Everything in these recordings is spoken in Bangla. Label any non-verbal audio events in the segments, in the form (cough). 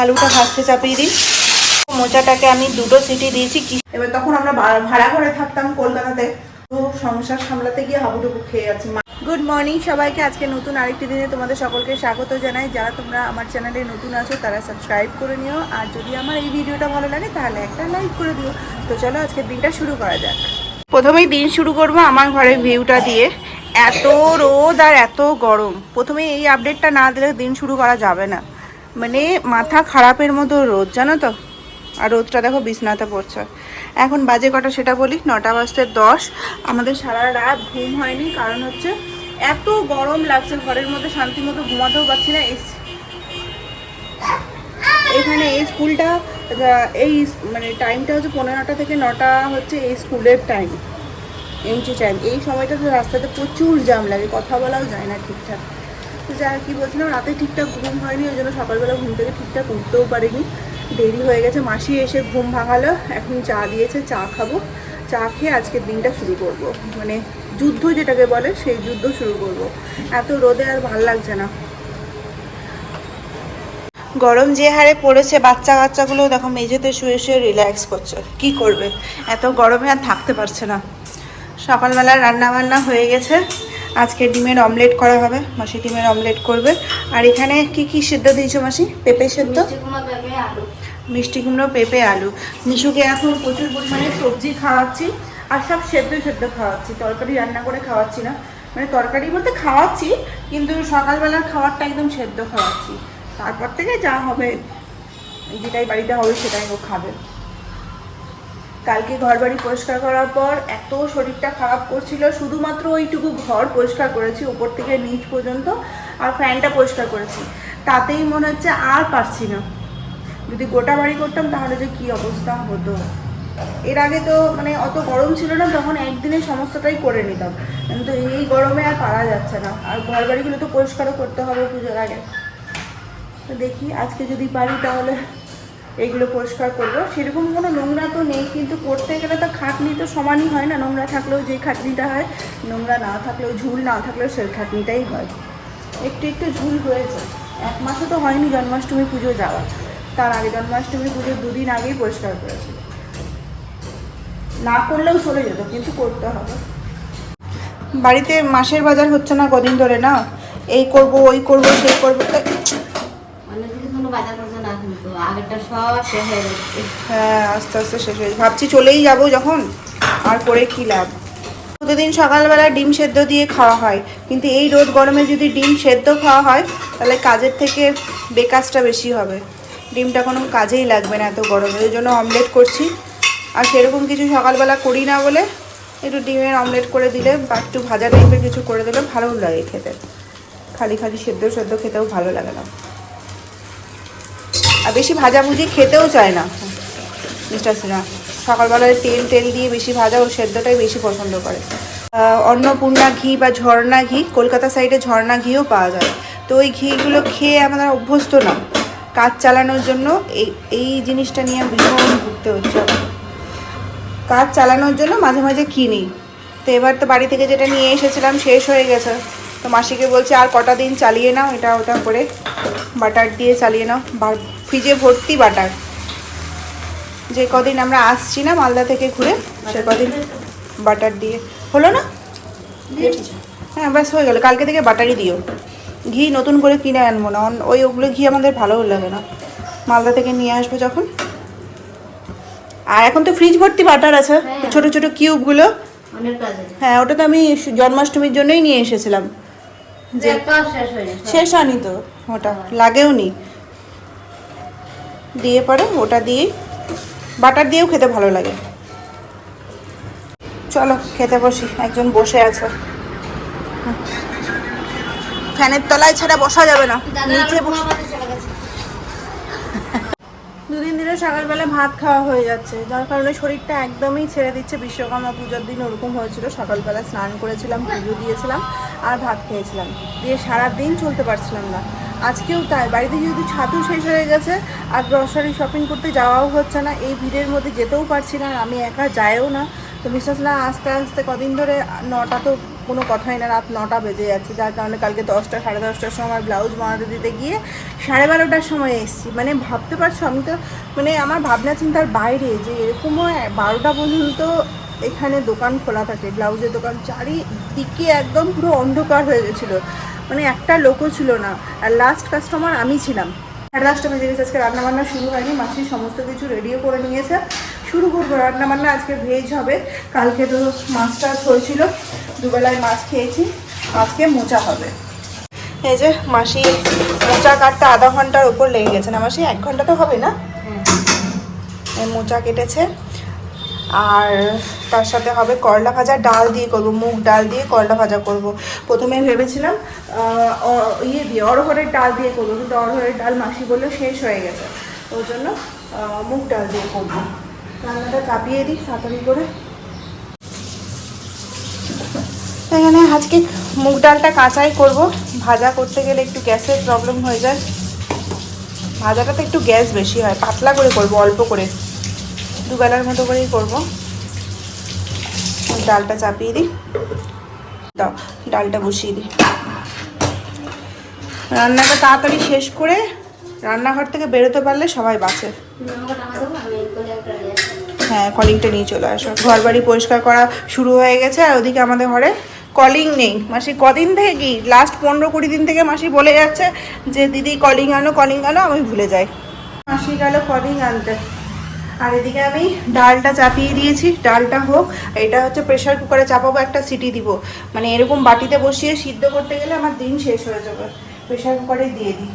আলুটা ভাজতে চাপিয়ে দিই। মোচাটাকে আমি দুটো সিটি দিয়েছি। কি এবার তখন আমরা ভাড়া ঘরে থাকতাম কলকাতাতে। তো সংসার সামলাতে গিয়ে হাবুডুবু খেয়ে আছি। গুড মর্নিং সবাইকে। আজকে নতুন আরেকটি দিনে তোমাদের সকলকে স্বাগত জানাই। যারা তোমরা আমার চ্যানেলে নতুন আছো তারা সাবস্ক্রাইব করে নিও। আর যদি আমার এই ভিডিওটা ভালো লাগে তাহলে একটা লাইক করে দিও। তো চলো আজকের দিনটা শুরু করা যাক। প্রথমেই দিন শুরু করব আমার ঘরের ভিউটা দিয়ে। এত রোদ আর এত গরম। প্রথমে এই আপডেটটা না দিলে দিন শুরু করা যাবে না। মানে মাথা খারাপের মতো রোদ, জানো তো? আর রোদটা দেখো বিছনাতে পড়ছে। এখন বাজে কটা সেটা বলি, নটা বাজতে দশ। আমাদের সারা রাত ঘুম হয়নি, কারণ হচ্ছে এত গরম লাগছে, ঘরের মধ্যে শান্তি মতো ঘুমাতেও পারছি না। এসি এখানে এই স্কুলটা, এই মানে টাইমটা হচ্ছে পনেরোটা থেকে নটা হচ্ছে এই স্কুলের টাইম এন্ট্রি টাইম। এই সময়টাতে রাস্তাতে প্রচুর জ্যাম লাগে, কথা বলাও যায় না ঠিকঠাক। যা কি বলছিলাম, রাতে ঠিকঠাক ঘুম হয়নি, ওই জন্য সকালবেলা ঘুম থেকে ঠিকঠাক উঠতেও পারিনি। দেরি হয়ে গেছে, মাসি এসে ঘুম ভাঙালো, এখন চা দিয়েছে, চা খাব। চা খেয়ে আজকের দিনটা শুরু করব। মানে যুদ্ধ যেটাকে বলে, সেই যুদ্ধ শুরু করব। এত রোদে আর ভালো লাগছে না। গরম যে হারে পড়েছে বাচ্চা কাচ্চাগুলো দেখো মেঝেতে শুয়ে শুয়ে রিল্যাক্স করছে। কি করবে? এত গরমে আর থাকতে পারছে না। সকালবেলা রান্না বান্না হয়ে গেছে। আজকে ডিমের অমলেট করা হবে মাসি ডিমের অমলেট করবে। আর এখানে কি কি সেদ্ধ দিয়েছ মাসি? পেঁপে সেদ্ধ? মিষ্টি কুমড়ো পেঁপে আলু। মিশুকে এখন প্রচুর পরিমাণে সবজি খাওয়াচ্ছি আর সব সেদ্ধ সেদ্ধ খাওয়াচ্ছি। তরকারি রান্না করে খাওয়াচ্ছি না। মানে তরকারি বলতে খাওয়াচ্ছি কিন্তু সকালবেলার খাবারটা একদম সেদ্ধ খাওয়াচ্ছি। তারপর থেকে যা হবে যেটাই বাড়িতে হবে সেটাই ও খাবে। কালকে ঘর বাড়ি পরিষ্কার করার পর এত শরীরটা খারাপ করছিল, শুধুমাত্র ওইটুকু ঘর পরিষ্কার করেছি, উপর থেকে নিচ পর্যন্ত, আর ফ্যানটা পরিষ্কার করেছি। তাতেই মনে হচ্ছে আর পারছি না। যদি গোটা বাড়ি করতাম তাহলে যে কি অবস্থা হতো। এর আগে তো মানে অত গরম ছিল না, তখন একদিনে সমস্তটাই করে নিতাম। কিন্তু এই গরমে আর পারা যাচ্ছে না। আর ঘর বাড়িগুলো তো পরিষ্কারও করতে হবে পুজোর আগে। তো দেখি আজকে যদি পারি তাহলে এইগুলো পরিষ্কার করব। সেরকম কোনো নোংরা তো নেই, কিন্তু করতে গেলে তো খাটনি তো সমানই হয় না। নোংরা থাকলেও যে খাটনিটা হয়, নোংরা না থাকলেও, ঝুল না থাকলেও সেই খাটনিটাই হয়। একটু একটু ঝুল হয়েছে। এক মাসও তো হয়নি জন্মাষ্টমী পুজো যাওয়া। তার আগে জন্মাষ্টমী পুজোর দুদিন আগেই পরিষ্কার করেছি। না করলেও চলে যেত, কিন্তু করতে হবে। বাড়িতে মাসের বাজার হচ্ছে না কদিন ধরে না? এই করব, ওই করব, সেই করব কোনো বাজার হ্যাঁ আস্তে আস্তে শেষ হয়ে ভাবছি চলেই যাব যখন, আর করে কি লাভ? প্রতিদিন সকালবেলা ডিম সেদ্ধ দিয়ে খাওয়া হয়, কিন্তু এই রোদ গরমে যদি ডিম সেদ্ধ খাওয়া হয়, তাহলে কাজের থেকে বেকাজটা বেশি হবে। ডিমটা কোনো কাজেই লাগবে না এত গরমে, ওই জন্য অমলেট করছি। আর সেরকম কিছু সকালবেলা করি না বলে, একটু ডিমের অমলেট করে দিলে, বা একটু ভাজা টাইপের কিছু করে দিলে ভালো লাগে খেতে। খালি খালি সেদ্ধ সেদ্ধ খেতেও ভালো লাগে না। আর বেশি ভাজাভুজি খেতেও চায় না। মিস্টার সিনহা, সকালবেলায় তেল তেল দিয়ে বেশি ভাজা ও সেদ্ধটাই বেশি পছন্দ করে। অন্নপূর্ণা ঘি বা ঝর্ণা ঘি, কলকাতা সাইডে ঝর্ণা ঘিও পাওয়া যায়। তো ওই ঘিগুলো খেয়ে আমাদের অভ্যস্ত না। কাজ চালানোর জন্য এই এই জিনিসটা নিয়ে ভীষণ ভুগতে হচ্ছে। কাজ চালানোর জন্য মাঝে মাঝে কিনি তো এবার তো বাড়ি থেকে যেটা নিয়ে এসেছিলাম শেষ হয়ে গেছে। তো মাসিকে বলছে, আর কটা দিন চালিয়ে নাও, এটা ওটা করে বাটার দিয়ে চালিয়ে নাও ফ্রিজে ভর্তি বাটার। যে কদিন আমরা আসছি না মালদা থেকে ঘুরে সে কদিন বাটার দিয়ে। হলো না? হ্যাঁ ব্যাস হয়ে গেল। কালকে থেকে বাটারই দিও। ঘি নতুন করে কিনে আনব না। ওই ওগুলো ঘি আমাদের ভালোও লাগে না। মালদা থেকে নিয়ে আসব যখন। আর এখন তো ফ্রিজ ভর্তি বাটার আছে। হ্যাঁ। ছোট ছোট কিউবগুলো। হ্যাঁ ওটা তো আমি জন্মাষ্টমীর জন্যই নিয়ে এসেছিলাম। শেষ হয়ে আনি তো ওটা। লাগেও নি। দিয়ে পরে ওটা দিয়ে বাটার দিয়েও খেতে ভালো লাগে। চলো খেতে বসি একজন বসে আছে। ফ্যানের তলায় ছাড়া বসা যাবে না। নিচে (laughs) দুদিন দিনে সকালবেলা ভাত খাওয়া হয়ে যাচ্ছে যার কারণে শরীরটা একদমই ছেড়ে দিচ্ছে। বিশ্বকর্মা পুজোর দিন ওরকম হয়েছিল সকালবেলা স্নান করেছিলাম পুজো দিয়েছিলাম আর ভাত খেয়েছিলাম। দিয়ে সারা দিন চলতে পারছিলাম না। আজকেও তাই। বাড়িতে যেহেতু ছাতু শেষ হয়ে গেছে, আর গ্রসারি শপিং করতে যাওয়াও হচ্ছে না, এই ভিড়ের মধ্যে যেতেও পারছি না আমি একা যাইও না। তো বিশ্বাস না আস্তে আস্তে কদিন ধরে নটা তো কোনো কথাই না, রাত নটা বেজে যাচ্ছে, যার কারণে কালকে দশটা, সাড়ে দশটার সময় ব্লাউজ বানাতে দিতে গিয়ে সাড়ে বারোটার সময় এসেছি। মানে ভাবতে পারছ, আমি তো মানে আমার ভাবনা চিন্তার বাইরে যে এরকমও বারোটা পর্যন্ত এখানে দোকান খোলা থাকে ব্লাউজের দোকান, চারিদিকে একদম পুরো অন্ধকার হয়ে গেছিল। মানে একটা লোকও ছিল না। আর লাস্ট কাস্টমার আমি ছিলাম। সাড়ে দশটা বেজে গেছে আজকে রান্নাবান্না শুরু হয়নি মাসি সমস্ত কিছু রেডিও করে নিয়েছে। শুরু করব রান্নাবান্না আজকে ভেজ হবে। কালকে তো মাছ টাছ হয়েছিল দুবেলায় মাছ খেয়েছি আজকে মোচা হবে। এই যে মাসি মোচা কাটতে আধা ঘণ্টার উপর লেগে গেছে না মাসি? এক ঘণ্টা তো হবে না? মোচা কেটেছে। আর তার সাথে হবে করলা ভাজা, ডাল দিয়ে করব, মুগ ডাল দিয়ে করলা ভাজা করব। প্রথমে ভেবেছিলাম ইয়ে দিয়ে অরহরের ডাল দিয়ে করব, কিন্তু অরহরের ডাল মাসি বলল শেষ হয়ে গেছে। ওই জন্য মুগ ডাল দিয়ে করব। রান্নাটা চাপিয়ে দিই, তাড়াতাড়ি করে। এখানে আজকে মুগ ডালটা কাঁচাই করব। ভাজা করতে গেলে একটু গ্যাসের প্রবলেম হয়ে যায়। ভাজাটাতে একটু গ্যাস বেশি হয়, পাতলা করে করব, অল্প করে। দুবেলার মতো করেই করব। ডালটা চাপিয়ে দিই। দাও, ডালটা বসিয়ে দিই। রান্নাটা তাড়াতাড়ি শেষ করে রান্নাঘর থেকে বেরোতে পারলে সবাই বাঁচে। হ্যাঁ কলিংটা নিয়ে চলে আসো। ঘর বাড়ি পরিষ্কার করা শুরু হয়ে গেছে আর ওদিকে আমাদের ঘরে কলিং নেই। মাসি কদিন থেকে কি? লাস্ট পনেরো কুড়ি দিন থেকে মাসি বলে যাচ্ছে যে, দিদি, কলিং আনো কলিং আনো, আমি ভুলে যাই। মাসি গেল কলিং আনতে। আর এদিকে আমি ডালটা চাপিয়ে দিয়েছি, ডালটা হোক, এটা হচ্ছে প্রেশার কুকারে চাপাবো, একটা সিটি দিব। মানে এরকম বাটিতে বসিয়ে সিদ্ধ করতে গেলে আমার দিন শেষ হয়ে যাবে। প্রেশার কুকারে দিয়ে দিই।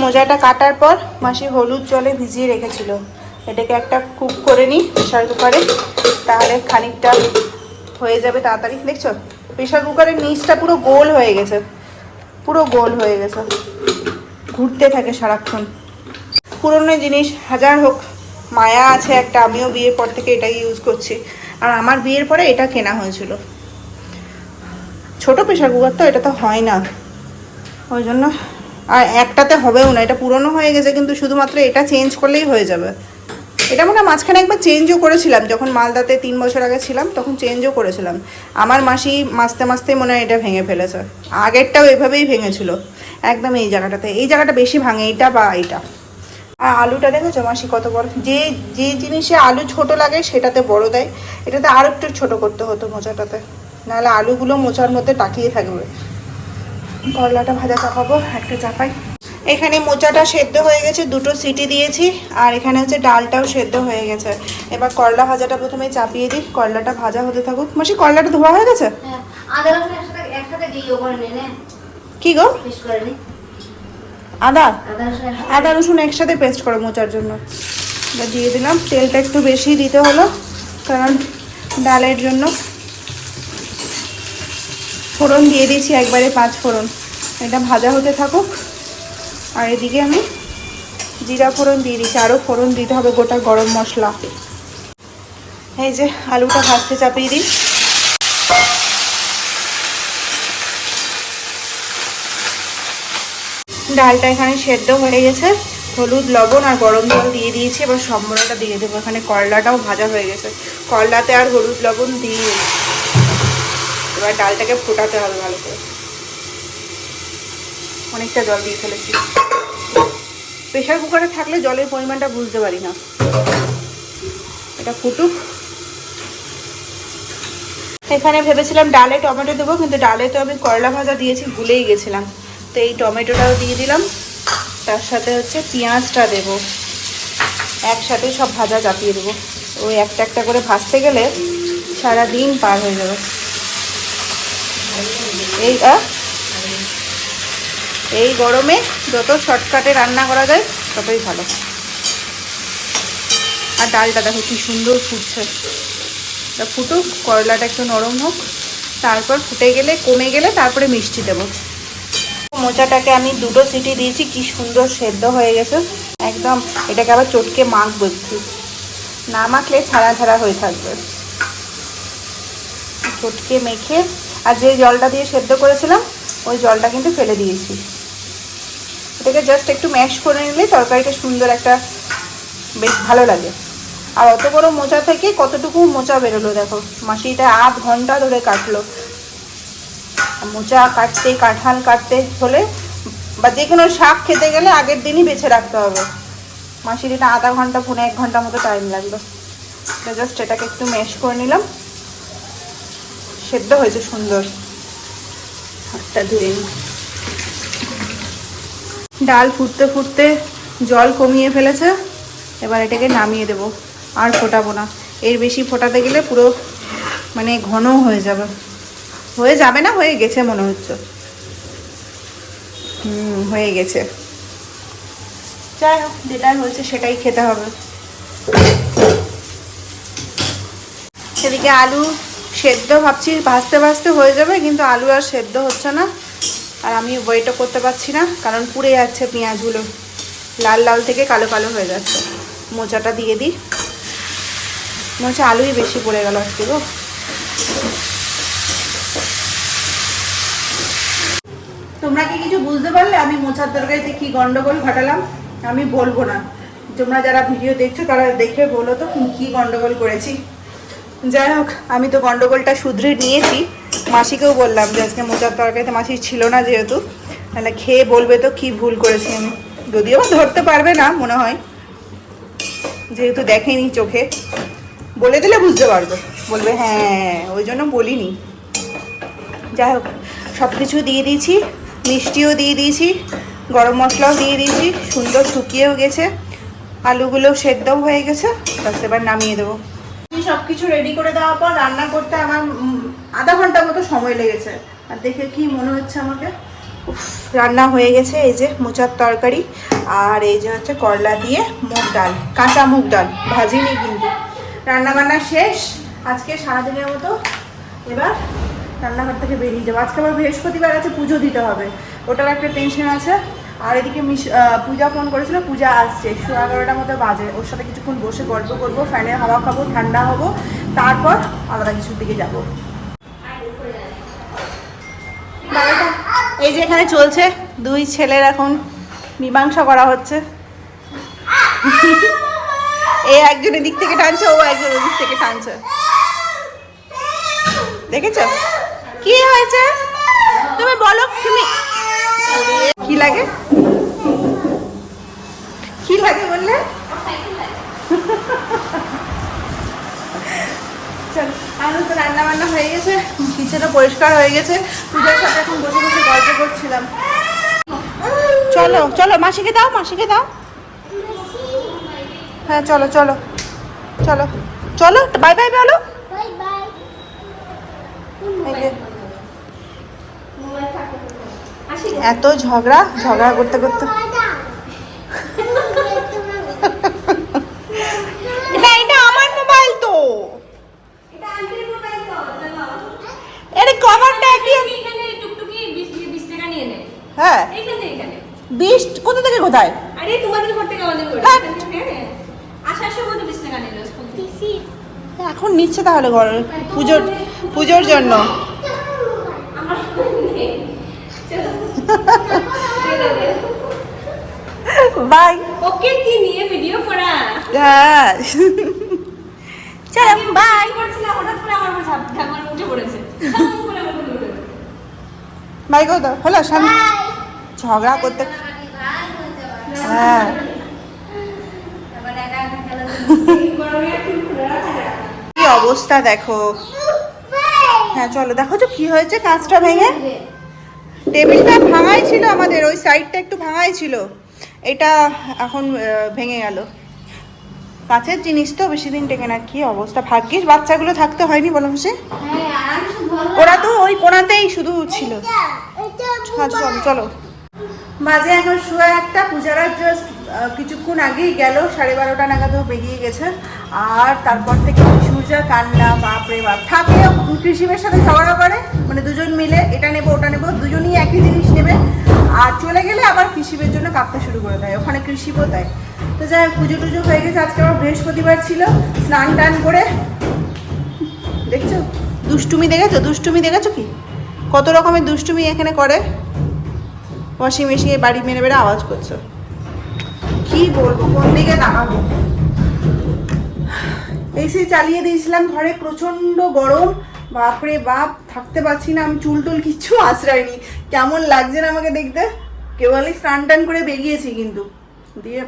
মোজাটা কাটার পর মাসি হলুদ জলে ভিজিয়ে রেখেছিল। এটাকে একটা কুক করে নিই প্রেশার কুকারে তাহলে খানিকটা হয়ে যাবে তাড়াতাড়ি, দেখছ? প্রেশার কুকারের নিচটা পুরো গোল হয়ে গেছে। পুরো গোল হয়ে গেছে। ঘুরতে থাকে সারাক্ষণ। পুরনো জিনিস, হাজার হোক মায়া আছে একটা, আমিও বিয়ের পর থেকে এটাই ইউজ করছি। আর আমার বিয়ের পরে এটা কেনা হয়েছিল। ছোট প্রেশার কুকার তো, এটা তো হয় না। ওই জন্য আর একটাতে হবেও না, এটা পুরনো হয়ে গেছে, কিন্তু শুধুমাত্র এটা চেঞ্জ করলেই হয়ে যাবে। এটা মনে হয় মাঝখানে একবার চেঞ্জও করেছিলাম, যখন মালদাতে তিন বছর আগে ছিলাম, তখন চেঞ্জও করেছিলাম। আমার মাসি মাসতে মাসতে মনে হয় এটা ভেঙে ফেলেছে। আগেরটাও এভাবেই ভেঙেছিল। একদম এই জায়গাটাতে, এই জায়গাটা বেশি ভাঙে, এইটা বা এইটা। আর আলুটা দেখেছ মাসি কত বড়? যে যে জিনিসে আলু ছোট লাগে সেটাতে বড় দেয়। এটাতে আরও একটু ছোট করতে হতো মোচাটাতে। নাহলে আলুগুলো মোচার মধ্যে টাকিয়ে থাকবে। করলাটা ভাজা চাপাবো একটা চাপাই। এখানে মোচাটা সেদ্ধ হয়ে গেছে দুটো সিটি দিয়েছি। আর এখানে হচ্ছে ডালটাও সেদ্ধ হয়ে গেছে। এবার করলা ভাজাটা প্রথমে চাপিয়ে দিই। করলাটা ভাজা হতে থাকুক। মাসি করলাটা ধোয়া হয়ে গেছে? হ্যাঁ কি গো? করে নি। আদা? আদা রসুন একসাথে পেস্ট করো মোচার জন্য। দিয়ে দিলাম তেলটা একটু বেশি দিতে হলো কারণ ডালের জন্য ফোড়ন দিয়ে দিয়েছি একবারে পাঁচ ফোড়ন। এটা ভাজা হতে থাকুক। আর এদিকে আমি জিরা ফোড়ন দিয়ে দিচ্ছি আরও ফোড়ন দিতে হবে গোটা গরম মশলা। এই যে আলুটা ভাজতে চাপিয়ে দিই। ডালটা এখানে সেদ্ধ হয়ে গেছে। হলুদ, লবণ আর গরম জল দিয়ে দিয়েছি। এবার সম্বরটা দিয়ে দেবো। এখানে করলাটাও ভাজা হয়ে গেছে। করলাতে আর হলুদ, লবণ দিয়ে এবার ডালটাকে ফোটাতে হবে ভালো করে। অনেকটা জল দিয়ে ফেলেছি। প্রেশার কুকারে থাকলে জলের পরিমাণটা বুঝতে পারি না। এটা ফুটুক। এখানে ভেবেছিলাম ডালে টমেটো দেবো, কিন্তু ডালে তো আমি করলা ভাজা দিয়েছি, ভুলেই গেছিলাম। তো এই টমেটোটাও দিয়ে দিলাম। তার সাথে হচ্ছে পেঁয়াজটা দেব। একসাথে সব ভাজা চাপিয়ে দেবো। ওই একটা একটা করে ভাজতে গেলে সারা দিন পার হয়ে যাবে। এই? এই গরমে যত শর্টকাটে রান্না করা যায়, ততই ভালো। আর ডালটা দেখো কি সুন্দর ফুটছে। ফুটুক করলাটা একটু নরম হোক, তারপর ফুটে গেলে, কমে গেলে তারপরে মিষ্টি দেবো। মোচাটাকে আমি দুটো সিটি দিয়েছি, কি সুন্দর সেদ্ধ হয়ে গেছে। একদম এটাকে আবার চটকে মাখবো একটু। না মাখলে ছাড়া ছাড়া হয়ে থাকবে। চটকে মেখে, আর যে জলটা দিয়ে সেদ্ধ করেছিলাম, ওই জলটা কিন্তু ফেলে দিয়েছি। এটাকে জাস্ট একটু ম্যাশ করে নিলে তরকারিটা সুন্দর একটা বেশ ভালো লাগে। আর অত বড় মোচা থেকে কতটুকু মোচা বেরোলো দেখো। মাসিটা আধ ঘণ্টা ধরে কাটলো। মোচা কাটতে, কাঁঠাল কাটতে হলে বা যে কোনো শাক খেতে গেলে আগের দিনই বেছে রাখতে হবে। মাসির এটা আধা ঘণ্টা, পৌনে এক ঘণ্টা মতো টাইম লাগল। জাস্ট এটাকে একটু ম্যাশ করে নিলাম। সেদ্ধ হয়েছে সুন্দর। হাতটা ধুয়ে ডাল ফুটতে ফুটতে জল কমিয়ে ফেলেছে। এবার এটাকে নামিয়ে দেব। আর ফোটাবো না। এর বেশি ফোটাতে গেলে পুরো মানে ঘন হয়ে যাবে। হয়ে যাবে না? হয়ে গেছে মনে হচ্ছে। হুম, হয়ে গেছে। যাই হোক যেটাই হয়েছে সেটাই খেতে হবে। সেদিকে আলু সেদ্ধ ভাবছি, ভাজতে ভাজতে হয়ে যাবে, কিন্তু আলু আর সেদ্ধ হচ্ছে না। আর আমি ওয়েটও করতে পারছি না, কারণ পুড়ে যাচ্ছে পেঁয়াজগুলো। লাল লাল থেকে কালো কালো হয়ে যাচ্ছে। মোচাটা দিয়ে দিই। মোচা আলুই বেশি পড়ে গেল আজকে গো। তোমরা কি কিছু বুঝতে পারলে? আমি মোছার তরকারিতে কি গন্ডগোল ঘটালাম? আমি বলব না। তোমরা যারা ভিডিও দেখছ, তারা দেখে বলো তো কি গন্ডগোল করেছি। যাই হোক, আমি তো গন্ডগোলটা শুধরে নিয়েছি। মাসিকেও বললাম যে আজকে মোচার তরকারিতে মাসি ছিল না যেহেতু। তাহলে খেয়ে বলবে তো কি ভুল করেছি আমি। যদিও ধরতে পারবে না, মনে হয়। যেহেতু দেখেনি চোখে। বলে দিলে বুঝতে পারবে। বলবে হ্যাঁ ওই জন্য বলিনি। যাই হোক সব কিছু দিয়ে দিয়েছি। মিষ্টিও দিয়ে দিয়েছি গরম মশলাও দিয়ে দিয়েছি সুন্দর শুকিয়েও গেছে। আলুগুলো সেদ্ধও হয়ে গেছে বাস এবার নামিয়ে দেবো। সব কিছু রেডি করে দেওয়ার পর রান্না করতে আমার আধা ঘণ্টা মতো সময় লেগেছে। আর দেখে কি মনে হচ্ছে আমাকে? উফ, রান্না হয়ে গেছে এই যে মোচার তরকারি আর এই যে হচ্ছে করলা দিয়ে মুগ ডাল কাঁচা মুগ ডাল ভাজিনি কিন্তু। রান্না বান্না শেষ আজকে সারাদিনের মতো এবার রান্নাঘর থেকে বেরিয়ে যাব। আজকে আবার বৃহস্পতিবার আছে, পুজো দিতে হবে। ওটার একটা টেনশন আছে। আর এদিকে মিশ পূজা ফোন করেছিল, পূজা আসছে। সোয়া এগারোটার মতো বাজে। ওর সাথে কিছুক্ষণ বসে গল্প করব ফ্যানের হাওয়া খাব, ঠান্ডা হব। তারপর আলাদা কিছুর দিকে যাব। এই যে এখানে চলছে, দুই ছেলের এখন মীমাংসা করা হচ্ছে। এ একজনের এদিক থেকে টানছে, ও একজনের ওদিক থেকে টানছে। দেখেছ? কি হয়েছে? তুমি বলো তুমি কি লাগে? কি লাগে বললে? চলো আমাদের তো রান্না বান্না হয়ে গেছে কিচেনও পরিষ্কার হয়ে গেছে পূজার সাথে এখন বসে বসে গল্প করছিলাম। চলো চলো মাসিকে দাও মাসিকে দাও। হ্যাঁ চলো চলো চলো চলো বাই বাই বলো। এত ঝগড়া ঝগড়া করতে করতে হ্যাঁ। বিশ কোথা থেকে কোথায়? আরে তোমাদের ঘর থেকে আমাদের ঘর হ্যাঁ। হ্যাঁ। আসার সময় তো বিশ টাকা নিল এখন নিচ্ছে তাহলে ঘর পুজোর পুজোর জন্য আমার নেই। চলো। দে, দে, দে। বাই ওকে কি নিয়ে ভিডিও করা? হ্যাঁ চলো বাই করছিলাম হঠাৎ করে আমার ঝাপ উঠে পড়েছে। বাই দাও। হলো শান্তি ঝগড়া করতে হ্যাঁ। কি অবস্থা দেখো। হ্যাঁ চলো দেখো তো কি হয়েছে কাঁচটা ভেঙে। টেবিলটা ভাঙাই ছিল আমাদের ওই সাইডটা একটু ভাঙাই ছিল। এটা এখন ভেঙে গেল। কাছের জিনিস তো বেশি দিন টেকে না কি অবস্থা? ভাগ্যিস বাচ্চাগুলো থাকতে হয়নি বলো সে। ওরা তো ওই কোনাতেই শুধু ছিল। হ্যাঁ চলো মাঝে বাজে এখন শুয়ে একটা পূজারা জাস্ট কিছুক্ষণ আগেই গেল সাড়ে বারোটা নাগাদও বেরিয়ে গেছে। আর তারপর থেকে সূর্যা কান্না বাপরে বাপ। থাকে কৃষিবের সাথে ঝগড়া করে মানে দুজন মিলে এটা নেব ওটা নেব দুজনই একই জিনিস নেবে। আর চলে গেলে আবার কৃষিবের জন্য কাঁপতে শুরু করে দেয় ওখানে কৃষিবও দেয়। তো যাই হোক, পুজো টুজো হয়ে গেছে আজকে আবার বৃহস্পতিবার ছিল স্নান টান করে। দেখছ? দুষ্টুমি দেখেছ? দুষ্টুমি দেখেছ কি? কত রকমের দুষ্টুমি এখানে করে। ওয়াশিং মেশিনে বাড়ি মেরে মেরে আওয়াজ করছ। কি বলব? কোন দিকে তাকাবো? এসি চালিয়ে দিয়েছিলাম ঘরে, প্রচণ্ড গরম। বাপরে বাপ, থাকতে পারছি না, আমি চুল টুল কিচ্ছু আশ্রয়নি। কেমন লাগছে না আমাকে দেখতে? কেবলই স্নান টান করে বেরিয়েছি কিন্তু। দিয়ে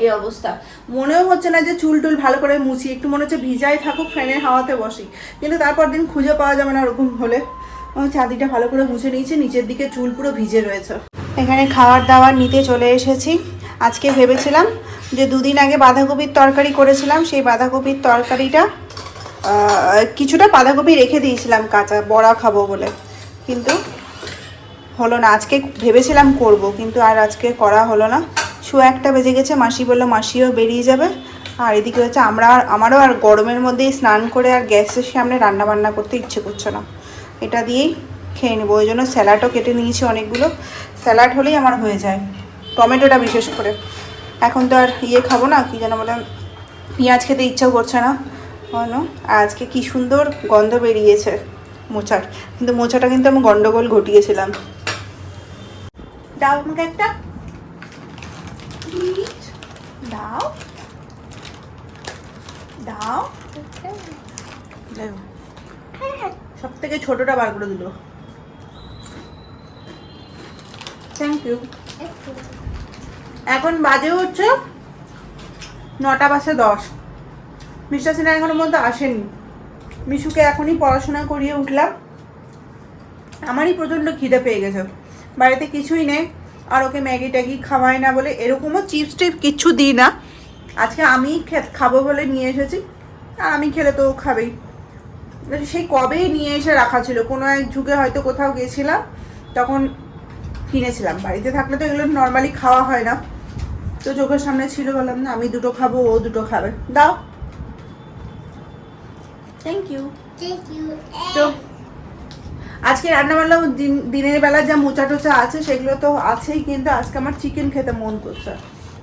এই অবস্থা। মনেও হচ্ছে না যে চুল টুল ভালো করে মুছি। একটু মনে হচ্ছে ভিজাই থাকুক, ফ্যানের হাওয়াতে বসি। কিন্তু তারপর দিন খুঁজে পাওয়া যাবে না ওরকম হলে। চাঁদিটা ভালো করে মুছে নিয়েছি, নিচের দিকে চুল পুরো ভিজে রয়েছে। এখানে খাবার দাবার নিতে চলে এসেছি। আজকে ভেবেছিলাম যে দুদিন আগে বাঁধাকপির তরকারি করেছিলাম, সেই বাঁধাকপির তরকারিটা কিছুটা বাঁধাকপি রেখে দিয়েছিলাম কাঁচা, বড়া খাব বলে। কিন্তু হলো না, আজকে ভেবেছিলাম করব, কিন্তু আর আজকে করা হলো না। শু একটা বেজে গেছে, মাসি বলল, মাসিও বেরিয়ে যাবে। আর এদিকে হচ্ছে, আমরা আমারও আর গরমের মধ্যেই স্নান করে আর গ্যাসের সামনে রান্না বান্না করতে ইচ্ছে করছে না। এটা দিয়েই খেয়ে নেব, ওই জন্য স্যালাডও কেটে নিয়েছি অনেকগুলো। স্যালাড হলেই আমার হয়ে যায়। টমেটোটা বিশেষ করে। এখন তো আর ইয়ে খাব না, কি যেন বলে, পেঁয়াজ খেতে ইচ্ছাও করছে না। আর আজকে কি সুন্দর গন্ধ বেরিয়েছে মোচার। কিন্তু মোচাটা কিন্তু আমি গন্ডগোল ঘটিয়েছিলাম। দাও আমাকে একটা. দাও। দাও। সব থেকে ছোটটা বার করে দিল। থ্যাংক ইউ এখন বাজে হচ্ছে নটা বাজে দশ। মিস্টার সিনহা এখনও মধ্যে আসেনি। মিশুকে এখনই পড়াশোনা করিয়ে উঠলাম। আমারই প্রচণ্ড খিদে পেয়ে গেছে। বাড়িতে কিছুই নেই। আর ওকে ম্যাগি ট্যাগি খাওয়াই না বলে এরকমও চিপস টিপ কিচ্ছু দিই না। আজকে আমি খাব বলে নিয়ে এসেছি। আর আমি খেলে তো খাবেই। সেই কবেই নিয়ে এসে রাখা ছিল? কোনো এক যুগে হয়তো কোথাও গেছিলাম, তখন কিনেছিলাম। বাড়িতে থাকলে তো এগুলো নর্মালি খাওয়া হয় না। তো চোখের সামনে ছিল বললাম না আমি দুটো খাব ও দুটো খাবে। দাও। থ্যাংক ইউ তো আজকে রান্না বান্না দিন- দিনের বেলা যা মোচা টোচা আছে সেগুলো তো আছেই কিন্তু আজকে আমার চিকেন খেতে মন করছে।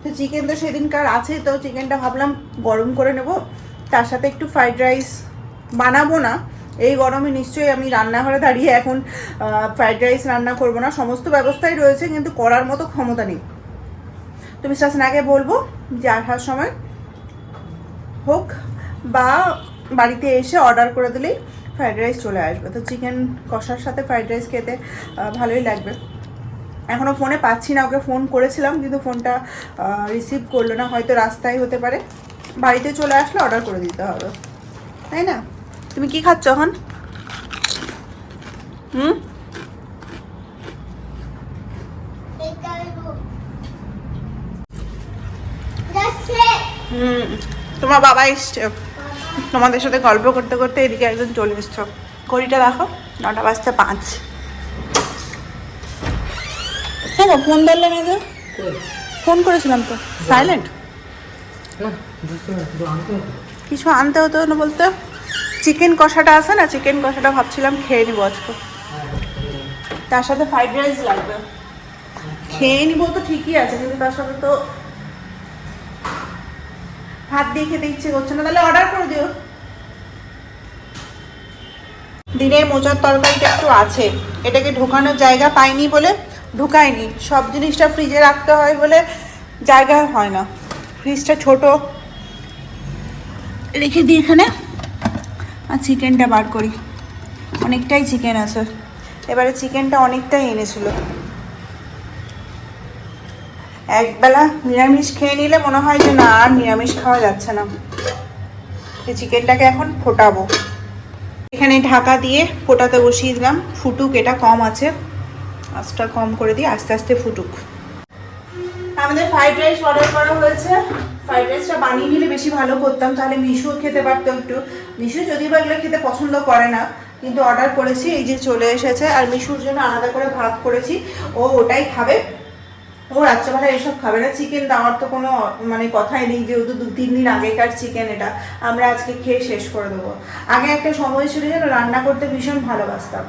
তো চিকেন তো সেদিনকার আছে তো চিকেনটা ভাবলাম গরম করে নেব। তার সাথে একটু ফ্রাইড রাইস বানাবো না। এই গরমে নিশ্চয়ই আমি রান্নাঘরে দাঁড়িয়ে এখন ফ্রাইড রাইস রান্না করব না। সমস্ত ব্যবস্থাই রয়েছে কিন্তু করার মতো ক্ষমতা নেই। তো মিস্টার আগে বলব যে আসার সময় হোক বা বাড়িতে এসে অর্ডার করে দিলেই ফ্রাইড রাইস চলে আসবে। তো চিকেন কষার সাথে ফ্রাইড রাইস খেতে ভালোই লাগবে। এখনও ফোনে পাচ্ছি না, ওকে ফোন করেছিলাম, কিন্তু ফোনটা রিসিভ করল না, হয়তো রাস্তায় হতে পারে। বাড়িতে চলে আসলে অর্ডার করে দিতে হবে। তাই না? তুমি কি খাচ্ছ এখন? হুম হুম তোমার বাবা এসছে। তোমাদের সাথে গল্প করতে করতে এদিকে একজন চলে এসছো। ঘড়িটা দেখো নটা বাজতে পাঁচ। হ্যাঁ ফোন ধরলে না ফোন করেছিলাম তো। সাইলেন্ট কিছু আনতে হতো না বলতে? চিকেন কষাটা আছে না? চিকেন কষাটা ভাবছিলাম খেয়ে নিবো আজকে। তার সাথে ফ্রাইড রাইস লাগবে। খেয়ে নিবো তো ঠিকই আছে কিন্তু তার সাথে তো ভাত দিয়ে খেতে ইচ্ছে করছে না, তাহলে অর্ডার করে দিও। দিনের মোচার তরকারিটা একটু আছে, এটাকে ঢোকানোর জায়গা পাইনি বলে ঢুকায়নি সব জিনিসটা ফ্রিজে রাখতে হয় বলে জায়গা হয় না ফ্রিজটা ছোট। রেখে দিই এখানে, আর চিকেনটা বার করি, অনেকটাই চিকেন আছে। এবারে চিকেনটা অনেকটাই এনেছিল। একবেলা নিরামিষ খেয়ে নিলে মনে হয় যে না, আর নিরামিষ খাওয়া যাচ্ছে না। এই চিকেনটাকে এখন ফোটাবো। এখানে ঢাকা দিয়ে ফোটাতে বসিয়ে দিলাম। ফুটুক, এটা কম আছে। আঁচটা কম করে দিয়ে আস্তে আস্তে ফুটুক। আমাদের ফ্রাইড রাইস অর্ডার করা হয়েছে। ফ্রাইড রাইসটা বানিয়ে নিলে বেশি ভালো করতাম। তাহলে মিশুও খেতে পারতো একটু। মিশু যদি বা এগুলো খেতে পছন্দ করে না, কিন্তু অর্ডার করেছি। এই যে চলে এসেছে। আর মিশুর জন্য আলাদা করে ভাত করেছি। ও ওটাই খাবে। ও, রাত্রেবেলা এসব খাবে না। চিকেন দেওয়ার তো কোনো মানে কথাই নেই, যেহেতু দু, তিন দিন আগেকার চিকেন এটা। আমরা আজকে খেয়ে শেষ করে দেবো। আগে একটা সময় ছিল যেন রান্না করতে ভীষণ ভালোবাসতাম।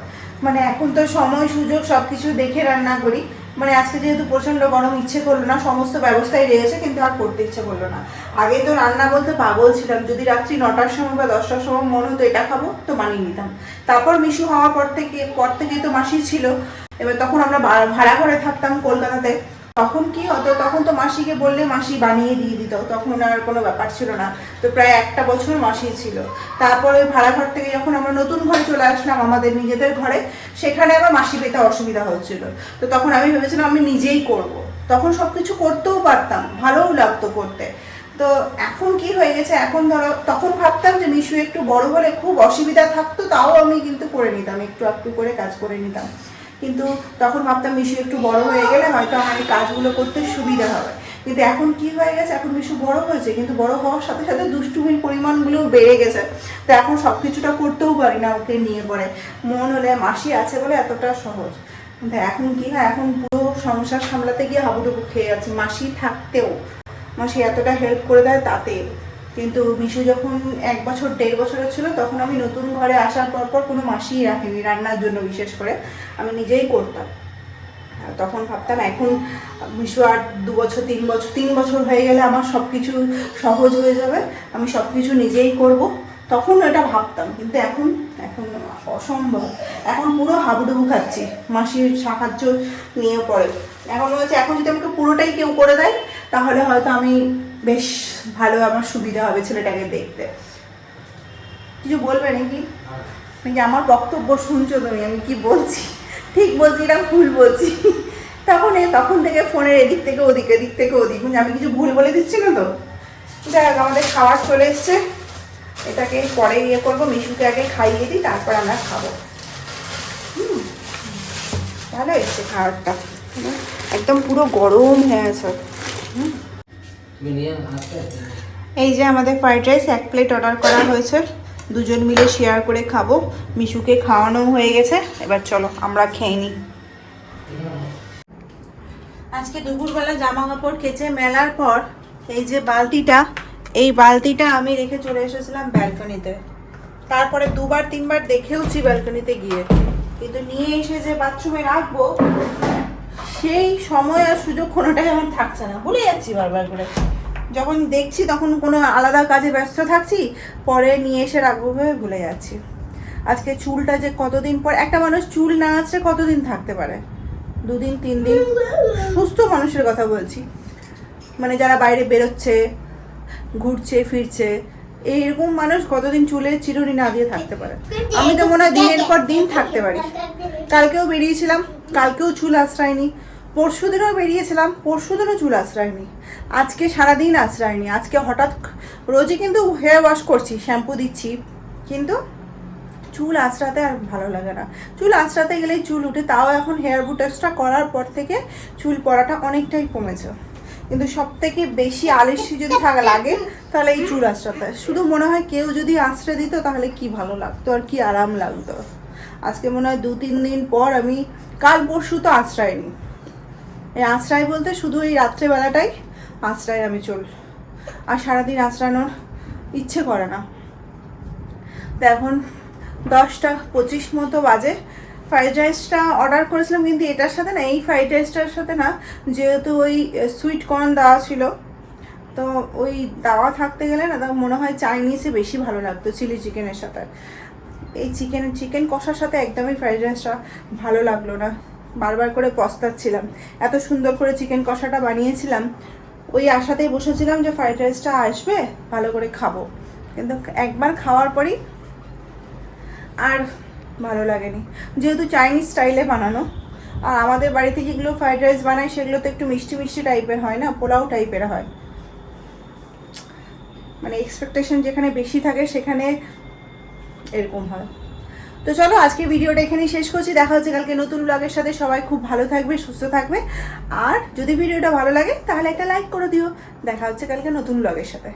মানে এখন তো সময়, সুযোগ সব কিছু দেখে রান্না করি। মানে আজকে যেহেতু প্রচণ্ড গরম, ইচ্ছে করল না, সমস্ত ব্যবস্থাই রয়েছে, কিন্তু আর করতে ইচ্ছে করল না। আগে তো রান্না বলতে পাগল ছিলাম। যদি রাত্রি নটার সময় বা দশটার সময় মনে হতো এটা খাব, তো মানিয়ে নিতাম। তারপর মিশু হওয়ার পর থেকে পর থেকে তো মাসি ছিল। এবার তখন আমরা ভাড়া করে থাকতাম কলকাতাতে। তখন কি হতো? তখন তো মাসিকে বললে মাসি বানিয়ে দিয়ে দিত। তখন আর কোনো ব্যাপার ছিল না। তো প্রায় একটা বছর মাসি ছিল। তারপরে ভাড়া ঘর থেকে যখন আমরা নতুন ঘরে চলে আসলাম আমাদের নিজেদের ঘরে, সেখানে আবার মাসি পেতে অসুবিধা হচ্ছিল। তো তখন আমি ভেবেছিলাম আমি নিজেই করব। তখন সব কিছু করতেও পারতাম। ভালোও লাগতো করতে। তো এখন কি হয়ে গেছে? এখন ধরো, তখন ভাবতাম যে মিশু একটু বড় হলে খুব অসুবিধা থাকতো, তাও আমি কিন্তু করে নিতাম। একটু একটু করে কাজ করে নিতাম। কিন্তু তখন ভাবতাম মিশু একটু বড় হয়ে গেলে হয়তো আমার এই কাজগুলো করতে সুবিধা হবে। কিন্তু এখন কি হয়ে গেছে? এখন মিশু বড় হয়েছে, কিন্তু বড় হওয়ার সাথে সাথে দুষ্টুমির পরিমাণগুলোও বেড়ে গেছে। তো এখন সব কিছুটা করতেও পারি না ওকে নিয়ে পরে। মন হলে মাসি আছে বলে এতটা সহজ। কিন্তু এখন কি হয়? এখন পুরো সংসার সামলাতে গিয়ে হাবুডুবু খেয়ে যাচ্ছি। মাসি থাকতেও। মাসি এতটা হেল্প করে দেয় তাতে। কিন্তু মিশু যখন এক বছর, দেড় বছরের ছিল, তখন আমি নতুন ঘরে আসার পর পর কোনো মাসিই রাখিনি রান্নার জন্য বিশেষ করে। আমি নিজেই করতাম। তখন ভাবতাম, এখন মিশু আর দু বছর, তিন বছর তিন বছর হয়ে গেলে আমার সব কিছু সহজ হয়ে যাবে। আমি সব কিছু নিজেই করব। তখন এটা ভাবতাম, কিন্তু এখন এখন অসম্ভব। এখন পুরো হাবুডুবু খাচ্ছি, মাসির সাহায্য নিয়ে পড়ে এখন হচ্ছে এখন যদি আমাকে পুরোটাই কেউ করে দেয়, তাহলে হয়তো আমি বেশ ভালো আমার সুবিধা হবে ছেলেটাকে দেখতে। কিছু বলবে নাকি? নাকি আমার বক্তব্য শুনছো তুমি? আমি কি বলছি? ঠিক বলছি না ভুল বলছি। তখন এ তখন থেকে ফোনের এদিক থেকে ওদিক এদিক থেকে ওদিক। মানে আমি কিছু ভুল বলে দিচ্ছি না তো? যাই হোক আমাদের খাবার চলে এসছে। এটাকে পরে ইয়ে করব মিশুকে আগে খাইয়ে দিই তারপর আমরা খাব। হুম, ভালো এসছে খাবারটা একদম পুরো গরম হয়ে আছে। হুম। এই যে আমাদের ফ্রাইড রাইস, এক প্লেট অর্ডার করা হয়েছে। দুজন মিলে শেয়ার করে খাব। মিশুকে খাওয়ানো হয়ে গেছে। এবার চলো, আমরা খেয়ে নিই। আজকে দুপুরবেলা জামা কাপড় কেচে মেলার পর এই যে বালতিটা, এই বালতিটা আমি রেখে চলে এসেছিলাম ব্যালকনিতে। তারপরে দুবার, তিনবার দেখেওছি ব্যালকনিতে গিয়ে। কিন্তু নিয়ে এসে যে বাথরুমে রাখব সেই সময় আর সুযোগ কোনোটাই আমার থাকছে না। ভুলে যাচ্ছি বারবার করে। যখন দেখছি তখন কোনো আলাদা কাজে ব্যস্ত থাকছি, পরে নিয়ে এসে রাখব ভুলে যাচ্ছি। আজকে চুলটা যে কতদিন পর একটা মানুষ চুল না আছে কতদিন থাকতে পারে? দুদিন, তিন দিন। সুস্থ মানুষের কথা বলছি। মানে যারা বাইরে বেরোচ্ছে, ঘুরছে, ফিরছে এইরকম মানুষ কতদিন চুলে চিরুনি না দিয়ে থাকতে পারে? আমি তো মনে হয় দিনের পর দিন থাকতে পারি। কালকেও বেরিয়েছিলাম, কালকেও চুল আশ্রয়নি পরশু দিনও বেরিয়েছিলাম পরশু দিনও চুল আশ্রয়নি, আজকে সারাদিন আশ্রয়নি, আজকে হঠাৎ রোজই কিন্তু হেয়ার ওয়াশ করছি শ্যাম্পু দিচ্ছি, কিন্তু চুল আঁচড়াতে আর ভালো লাগে না। চুল আঁচড়াতে গেলেই চুল উঠে, তাও এখন হেয়ার বুটাসটা করার পর থেকে চুল পড়াটা অনেকটাই কমেছে। কিন্তু সব থেকে বেশি আলস্য যদি থাকা লাগে, তাহলে এই চুল আঁচড়াতে। শুধু মনে হয় কেউ যদি আঁচড়ে দিত, তাহলে কি ভালো লাগতো আর কি আরাম লাগতো। আজকে মনে হয় দু তিন দিন পর আমি, কাল পরশু তো আশ্রয়নি এই আশ্রয় বলতে শুধু এই রাত্রেবেলাটাই আশ্রয় আমি চল। আর সারাদিন আশ্রানোর ইচ্ছে করে না। তো এখন দশটা পঁচিশ মতো বাজে। ফ্রাইড রাইসটা অর্ডার করেছিলাম, কিন্তু এটার সাথে না, এই ফ্রাইড রাইসটার সাথে না, যেহেতু ওই সুইট কর্ন দেওয়া ছিল, তো ওই দেওয়া থাকতে গেলে না মনে হয় চাইনিজে বেশি ভালো লাগতো চিলি চিকেনের সাথে। এই চিকেন চিকেন কষার সাথে একদমই ফ্রাইড রাইসটা ভালো লাগল না। বারবার করে পস্তাচ্ছিলাম। এত সুন্দর করে চিকেন কষাটা বানিয়েছিলাম, ওই আশাতেই বসেছিলাম যে ফ্রাইড রাইসটা আসবে, ভালো করে খাব। কিন্তু একবার খাওয়ার পরই আর ভালো লাগেনি। যেহেতু চাইনিজ স্টাইলে বানানো, আর আমাদের বাড়িতে যেগুলো ফ্রাইড রাইস বানাই সেগুলো তো একটু মিষ্টি মিষ্টি টাইপের হয় না, পোলাও টাইপের হয়। মানে এক্সপেকটেশন যেখানে বেশি থাকে সেখানে এরকম হয়। তো চলো আজকে ভিডিওটা এখানেই শেষ করছি। দেখা হচ্ছে কালকে নতুন ব্লগের সাথে। সবাই খুব ভালো থাকবে, সুস্থ থাকবে। আর যদি ভিডিওটা ভালো লাগে, তাহলে একটা লাইক করে দিও। দেখা হচ্ছে কালকে নতুন ব্লগের সাথে।